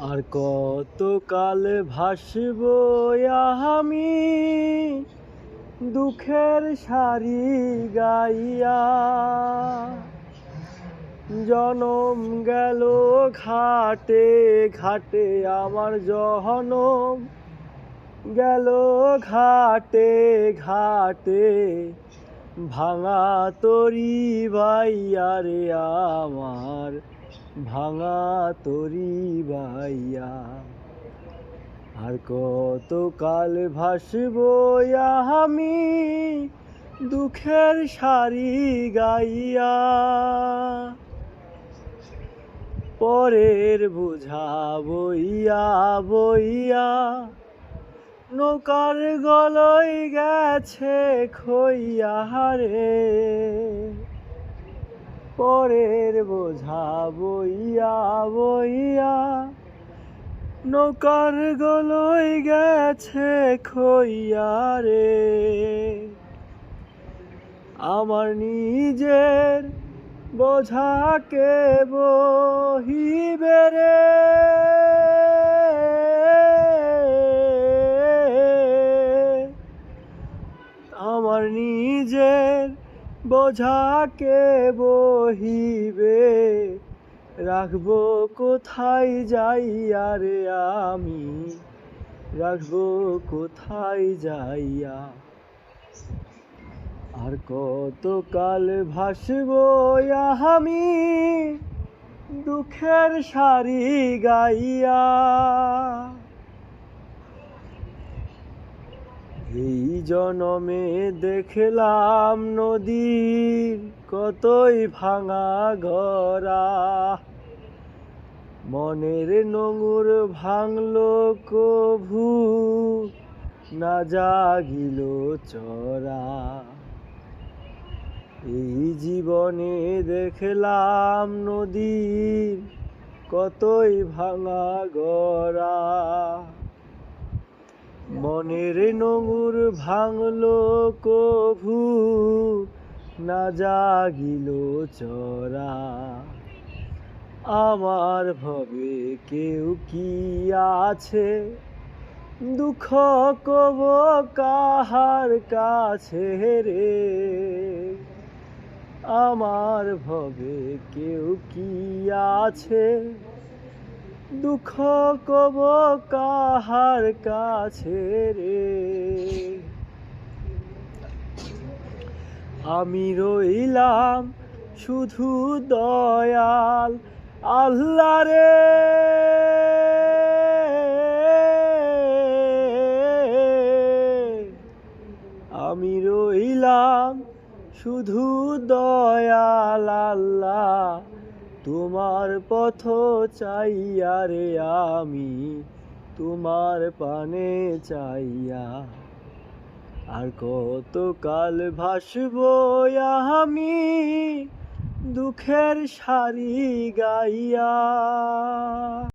আর কতকাল ভাসব আমি দুঃখের সারি গাইয়া। জনম গেল ঘাটে ঘাটে আমার জহনম। গেল ঘাটে ঘাটে ভাঙা তরি বাইয়া রে আমার। ভাঙা তরি বাইয়া আর কত কাল ভাসব আমি দুঃখের সারি গাইয়া। পরের বোঝা বইয়া বইয়া। নৌকার গলই গেছে খইয়া রে। পরের বোঝা বইয়া বইয়া। নৌকার গলই গেছে খইয়া রে। আমার নিজের বোঝাকে বহিবে রে? বোঝাকে বহিবে? রাখব কোথায় যাইয়া রে আমি রাখব কোথায় যাইয়া? আর কত কাল ভাসব আমি দুঃখের সারি গাইয়া? এই জনমে দেখলাম নদীর কতই ভাঙা গড়া মনের নোঙর ভাঙলো কভু, না জাগিল চরা। এই জীবনে দেখলাম নদীর কতই ভাঙা গড়া মনের নোঙর ভাঙলো কভু, না জাগিল চরা আমার ভবে কেউ কি আছে? দুঃখ কব কাহার কাছে রে? আমার ভবে কেউ কি আছে? দুঃখ কব কাহার কাছে রে? আমি রইলাম শুধু দয়াল আল্লাহ রে। আমি রইলাম শুধু দয়াল তোমার পথ চাইয়া রে আমি, তোমার পানে চাইয়া। আর কত কাল ভাসব আমি, দুঃখের সারি গাইয়া।